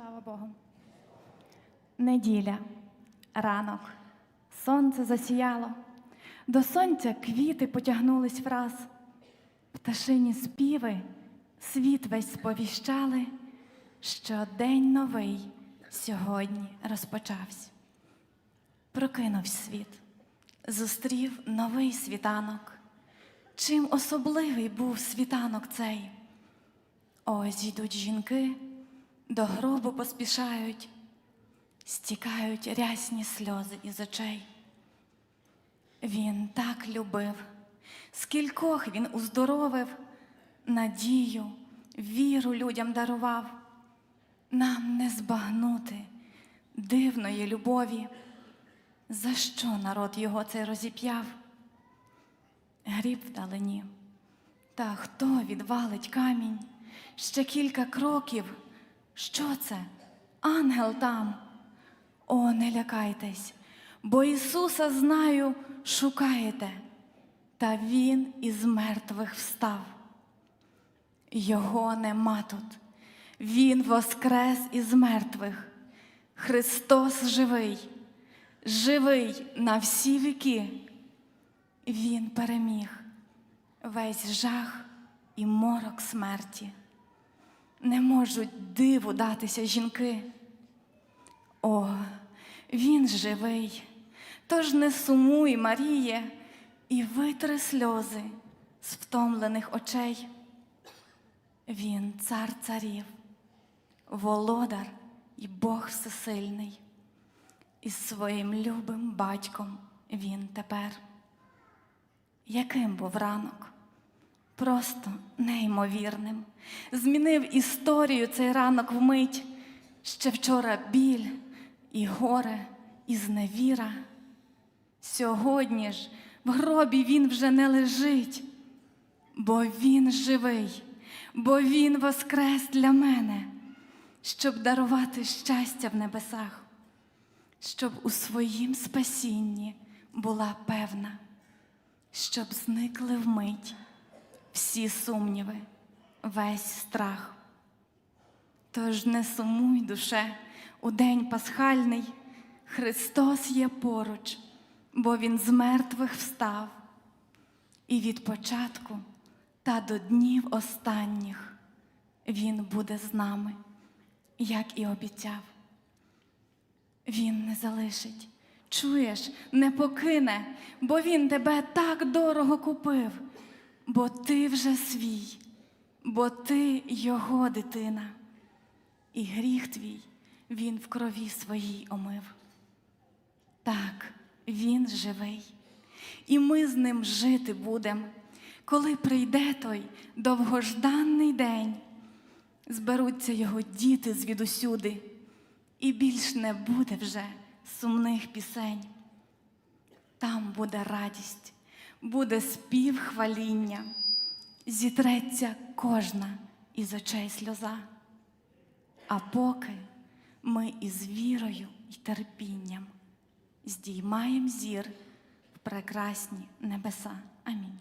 Слава Богу. Неділя, ранок, сонце засіяло, до сонця квіти потягнулись враз, пташині співи світ весь сповіщали, що день новий сьогодні розпочався. Прокинувся світ, зустрів новий світанок. Чим особливий був світанок цей? Ось йдуть жінки, до гробу поспішають, стікають рясні сльози із очей. Він так любив, скількох він уздоровив, надію, віру людям дарував. Нам не збагнути дивної любові, за що народ його цей розіп'яв? Гріб вдалині. Та хто відвалить камінь? Ще кілька кроків. Що це? Ангел там. О, не лякайтесь, бо Ісуса знаю, шукаєте, та Він із мертвих встав. Його нема тут. Він воскрес із мертвих. Христос живий, живий на всі віки. Він переміг весь жах і морок смерті. Не можуть диву датися жінки. О, він живий, тож не сумуй, Маріє, і витри сльози з втомлених очей. Він цар царів, володар і Бог всесильний, і своїм любим батьком він тепер. Яким був ранок? Просто неймовірним. Змінив історію цей ранок вмить. Ще вчора біль і горе, і зневіра. Сьогодні ж в гробі він вже не лежить, бо він живий, бо він воскрес для мене, щоб дарувати щастя в небесах, щоб у своїм спасінні була певна щоб зникли вмить всі сумніви, весь страх. Тож не сумуй, душе, у день пасхальний, Христос є поруч, бо Він з мертвих встав, і від початку та до днів останніх Він буде з нами, як і обіцяв. Він не залишить. Чуєш, не покине, бо він тебе так дорого купив, бо ти вже свій, бо ти його дитина, і гріх твій він в крові своїй омив. Так, він живий, і ми з ним жити будем, коли прийде той довгожданний день, зберуться його діти звідусюди, і більш не буде вже сумних пісень. Там буде радість, буде спів хваління, зітреться кожна із очей сльоза. А поки ми із вірою і терпінням здіймаємо зір в прекрасні небеса. Амінь.